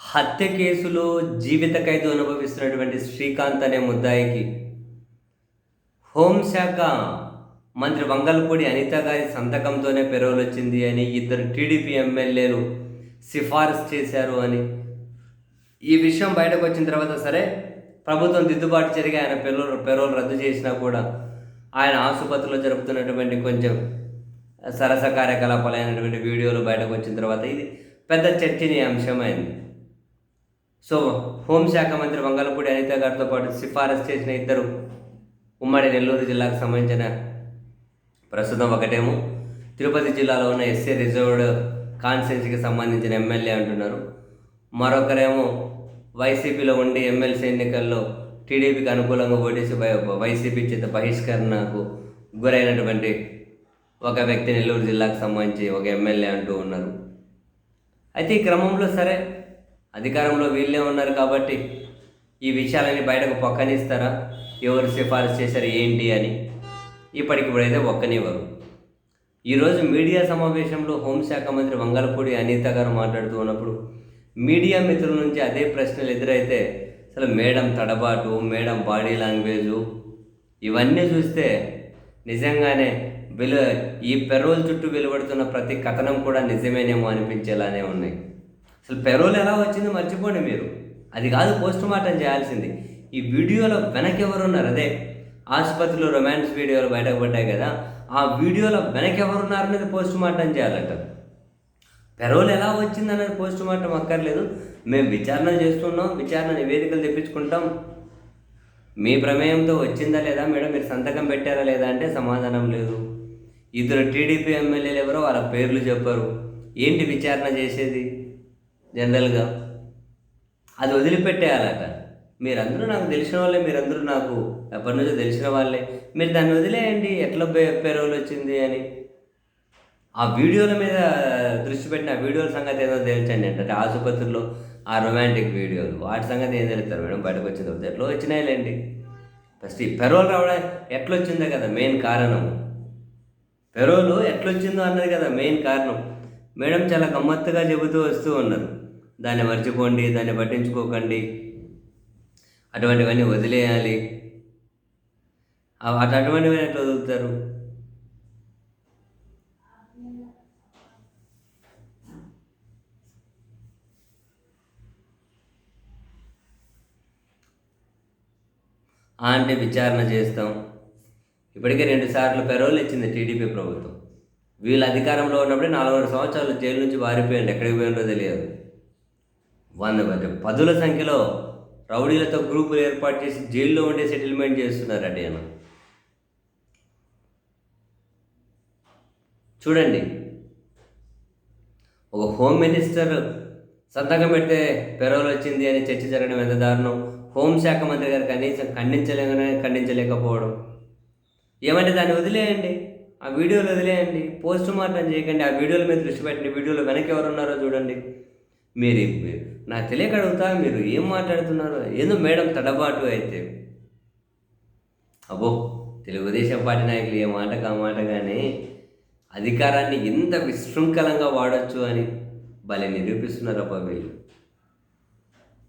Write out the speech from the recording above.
హత్య కేసులో జీవిత ఖైదు అనుభవిస్తున్నటువంటి శ్రీకాంత్ అనే ముద్దాయికి హోంశాఖ మంత్రి వంగల్పూడి అనిత గారి సంతకంతోనే పెరోల్ వచ్చింది అని ఇద్దరు టీడీపీ ఎమ్మెల్యేలు సిఫారసు చేశారు అని. ఈ విషయం బయటకు వచ్చిన తర్వాత సరే ప్రభుత్వం దిద్దుబాటు జరిగి ఆయన పెరోల్ పెరోల్ రద్దు చేసినా కూడా ఆయన ఆసుపత్రిలో జరుపుతున్నటువంటి కొంచెం సరస కార్యకలాపాలైనటువంటి వీడియోలు బయటకు వచ్చిన తర్వాత ఇది పెద్ద చర్చనీయాంశమైంది. సో హోంశాఖ మంత్రి వంగలపూడి అనిత గారితో పాటు సిఫారసు చేసిన ఇద్దరు ఉమ్మడి నెల్లూరు జిల్లాకు సంబంధించిన ప్రస్తుతం ఒకటేమో. తిరుపతి జిల్లాలో ఉన్న ఎస్సీ రిజర్వ్డ్ కాన్స్టిట్యున్సీకి సంబంధించిన ఎమ్మెల్యే అంటున్నారు. మరొకరేమో వైసీపీలో ఉండి ఎమ్మెల్సీ ఎన్నికల్లో టీడీపీకి అనుకూలంగా ఓటేసి వై- వైసీపీ చేత బహిష్కరణకు గురైనటువంటి ఒక వ్యక్తి నెల్లూరు జిల్లాకు సంబంధించి ఒక ఎమ్మెల్యే అంటూ ఉన్నారు. అయితే ఈ క్రమంలో సరే అధికారంలో వీళ్ళే ఉన్నారు కాబట్టి ఈ విషయాలని బయటకు పక్కనిస్తారా? ఎవరు సిఫారసు చేశారు ఏంటి అని? ఇప్పటికిప్పుడైతే ఒక్కనివ్వరు. ఈరోజు మీడియా సమావేశంలో హోంశాఖ మంత్రి వంగలపూడి అనిత గారు మాట్లాడుతూ ఉన్నప్పుడు మీడియా మిత్రుల నుంచి అదే ప్రశ్నలు ఎదురైతే అసలు మేడం తడబాటు మేడం బాడీ లాంగ్వేజు ఇవన్నీ చూస్తే నిజంగానే వెలు ఈ పెరోల్ చుట్టూ వెలువడుతున్న ప్రతి కథనం కూడా నిజమేనేమో అనిపించేలానే ఉన్నాయి. అసలు పెరోల్ ఎలా వచ్చిందో మర్చిపోండి మీరు. అది కాదు పోస్ట్ మార్టం చేయాల్సింది. ఈ వీడియోలో వెనకెవరున్నారు? అదే ఆసుపత్రిలో రొమాన్స్ వీడియోలు బయటకు పడ్డాయి కదా. ఆ వీడియోలో వెనకెవరున్నారనేది పోస్ట్ మార్టం చేయాలంట. పెరోల్ ఎలా వచ్చింది అనేది పోస్ట్ మార్టం అక్కర్లేదు. మేము విచారణ చేస్తున్నాం విచారణ నివేదికలు తెప్పించుకుంటాం. మీ ప్రమేయంతో వచ్చిందా లేదా? మేడం మీరు సంతకం పెట్టారా లేదా అంటే సమాధానం లేదు. ఇద్దరు టీడీపీ ఎమ్మెల్యేలు ఎవరో వాళ్ళ పేర్లు చెప్పరు. ఏంటి విచారణ చేసేది? జనరల్గా. అది వదిలిపెట్టేయాలట. మీరందరూ నాకు తెలిసిన వాళ్ళే మీరందరూ నాకు ఎప్పటి నుంచో తెలిసిన వాళ్ళే. మీరు దాన్ని వదిలేయండి ఎట్లా పే- పెరోల్ వచ్చింది అని. ఆ వీడియోల మీద దృష్టి పెట్టిన ఆ వీడియోల సంగతి ఏదో తేల్చండి అంటే ఆసుపత్రిలో ఆ రొమాంటిక్ వీడియోలు వాటి సంగతి ఏం తెలుస్తారు మేడం? బయటకు వచ్చిన తర్వాత ఎట్లా వచ్చినాయిలేండి ఫస్ట్ ఈ పెరోల్ రావడం ఎట్లా కదా మెయిన్ కారణం. పెరోలు ఎట్లొచ్చిందో అన్నది కదా మెయిన్ కారణం. మేడం చాలా గమ్మత్తుగా చెబుతూ వస్తూ ఉన్నారు. దాన్ని మర్చిపోండి దాన్ని పట్టించుకోకండి. అటువంటివన్నీ వదిలేయాలి. అటు అటువంటివి ఎట్లా వదులుతారు? ఆ అంటే విచారణ చేస్తాం. ఇప్పటికే రెండు సార్లు పెరోల్ ఇచ్చింది టీడీపీ ప్రభుత్వం. వీళ్ళు అధికారంలో ఉన్నప్పుడే నాలుగున్నర సంవత్సరాలు జైలు నుంచి వారిపోయింది ఎక్కడికి పోయిందో తెలియదు. వంద మంది పదుల సంఖ్యలో రౌడీలతో గ్రూపులు ఏర్పాటు చేసి జైల్లో ఉండే సెటిల్మెంట్ చేస్తున్నారండి ఆయన చూడండి. ఒక హోమ్ మినిస్టర్ సంతకం పెడితే పెరోల్ వచ్చింది అని చర్చ జరగడం ఎంత దారుణం? హోంశాఖ మంత్రి గారు కనీసం ఖండించలేకనే ఖండించలేకపోవడం. ఏమంటే దాన్ని వదిలేయండి. ఆ వీడియోలు వదిలేయండి. పోస్ట్ మార్టం చేయకండి. ఆ వీడియోల మీద దృష్టి పెట్టండి. వీడియోలో వెనక ఎవరు ఉన్నారో చూడండి. మీరు నాకు తెలియక అడుగుతా మీరు ఏం మాట్లాడుతున్నారు? ఏదో మేడం తడబాటు అయితే. అబ్బో తెలుగుదేశం పార్టీ నాయకులు ఏ మాట కా మాట కానీ అధికారాన్ని ఇంత విశృంఖలంగా వాడచ్చు అని భలే నిరూపిస్తున్నారు అబ్బా వీళ్ళు.